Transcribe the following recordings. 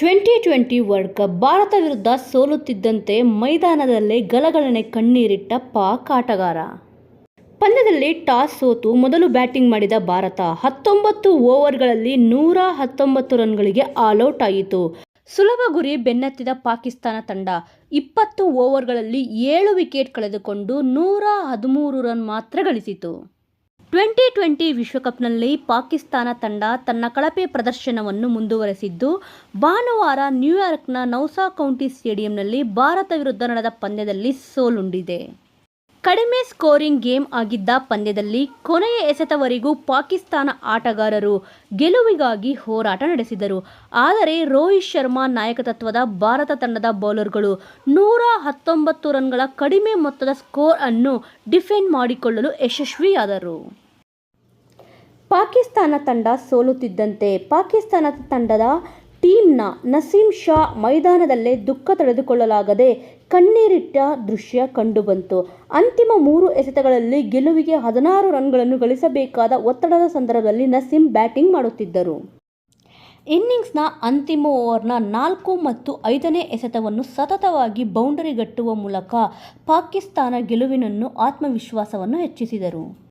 Twenty twenty world cup Bharat ವಿರುದ್ಧ ಸೋಲುತ್ತಿದ್ದಂತೆ ಮೈದಾನದಲ್ಲೇ ಗಲಗಲನೆ ಕಣ್ಣೀರಿಟ್ಟ ಪಾಕ್ ಆಟಗಾರ. ಪಂದ್ಯದಲ್ಲಿ ಟಾಸ್ ಸೋತು ಮೊದಲು ಬ್ಯಾಟಿಂಗ್ ಮಾಡಿದ ಭಾರತ ಹತ್ತೊಂಬತ್ತು ಓವರ್ಗಳಲ್ಲಿ ನೂರ ಹತ್ತೊಂಬತ್ತು ರನ್ಗಳಿಗೆ ಆಲ್ಔಟ್ ಆಯಿತು ಸುಲಭ ಗುರಿ ಬೆನ್ನತ್ತಿದ ಪಾಕಿಸ್ತಾನ ತಂಡ ಇಪ್ಪತ್ತು ಓವರ್ಗಳಲ್ಲಿ ಏಳು ವಿಕೆಟ್ ಕಳೆದುಕೊಂಡು ನೂರ ಹದಿಮೂರು ರನ್ ಮಾತ್ರ ಗಳಿಸಿತು ಟ್ವೆಂಟಿ ಟ್ವೆಂಟಿ ವಿಶ್ವಕಪ್ನಲ್ಲಿ ಪಾಕಿಸ್ತಾನ ತಂಡ ತನ್ನ ಕಳಪೆ ಪ್ರದರ್ಶನವನ್ನು ಮುಂದುವರೆಸಿದ್ದು, ಭಾನುವಾರ ನ್ಯೂಯಾರ್ಕ್ನ ನೌಸಾ ಕೌಂಟಿ ಸ್ಟೇಡಿಯಂನಲ್ಲಿ ಭಾರತ ವಿರುದ್ಧ ನಡೆದ ಪಂದ್ಯದಲ್ಲಿ ಸೋಲುಂಡಿದೆ. ಕಡಿಮೆ ಸ್ಕೋರಿಂಗ್ ಗೇಮ್ ಆಗಿದ್ದ ಪಂದ್ಯದಲ್ಲಿ ಕೊನೆಯ ಎಸೆತವರೆಗೂ ಪಾಕಿಸ್ತಾನ ಆಟಗಾರರು ಗೆಲುವಿಗಾಗಿ ಹೋರಾಟ ನಡೆಸಿದರು. ಆದರೆ ರೋಹಿತ್ ಶರ್ಮಾ ನಾಯಕತ್ವದ ಭಾರತ ತಂಡದ ಬೌಲರ್ಗಳು ನೂರ ಹತ್ತೊಂಬತ್ತು ರನ್ಗಳ ಕಡಿಮೆ ಮೊತ್ತದ ಸ್ಕೋರ್ ಅನ್ನು ಡಿಫೆಂಡ್ ಮಾಡಿಕೊಳ್ಳಲು ಯಶಸ್ವಿಯಾದರು. ಪಾಕಿಸ್ತಾನ ತಂಡ ಸೋಲುತ್ತಿದ್ದಂತೆ ಪಾಕಿಸ್ತಾನ ತಂಡದ ಟೀಮ್ನ ನಸೀಂ ಶಾ ಮೈದಾನದಲ್ಲೇ ದುಃಖ ತಡೆದುಕೊಳ್ಳಲಾಗದೆ ಕಣ್ಣೀರಿಟ್ಟ ದೃಶ್ಯ ಕಂಡುಬಂತು. ಅಂತಿಮ ಮೂರು ಎಸೆತಗಳಲ್ಲಿ ಗೆಲುವಿಗೆ ಹದಿನಾರು ರನ್ಗಳನ್ನು ಗಳಿಸಬೇಕಾದ ಒತ್ತಡದ ಸಂದರ್ಭದಲ್ಲಿ ನಸೀಂ ಬ್ಯಾಟಿಂಗ್ ಮಾಡುತ್ತಿದ್ದರು. ಇನ್ನಿಂಗ್ಸ್ನ ಅಂತಿಮ ಓವರ್ನ ನಾಲ್ಕು ಮತ್ತು ಐದನೇ ಎಸೆತವನ್ನು ಸತತವಾಗಿ ಬೌಂಡರಿಗಟ್ಟುವ ಮೂಲಕ ಪಾಕಿಸ್ತಾನ ಗೆಲುವಿನನ್ನು ಆತ್ಮವಿಶ್ವಾಸವನ್ನು ಹೆಚ್ಚಿಸಿದರು.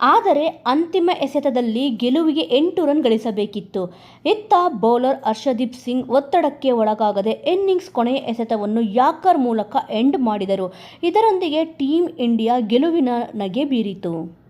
ಆದರೆ ಅಂತಿಮ ಎಸೆತದಲ್ಲಿ ಗೆಲುವಿಗೆ ಎಂಟು ರನ್ ಗಳಿಸಬೇಕಿತ್ತು. ಇತ್ತ ಬೌಲರ್ ಹರ್ಷದೀಪ್ ಸಿಂಗ್ ಒತ್ತಡಕ್ಕೆ ಒಳಗಾಗದೆ ಇನ್ನಿಂಗ್ಸ್ ಕೊನೆಯ ಎಸೆತವನ್ನು ಯಾಕರ್ ಮೂಲಕ ಎಂಡ್ ಮಾಡಿದರು. ಇದರೊಂದಿಗೆ ಟೀಂ ಇಂಡಿಯಾ ಗೆಲುವಿನ ನಗೆ ಬೀರಿತು.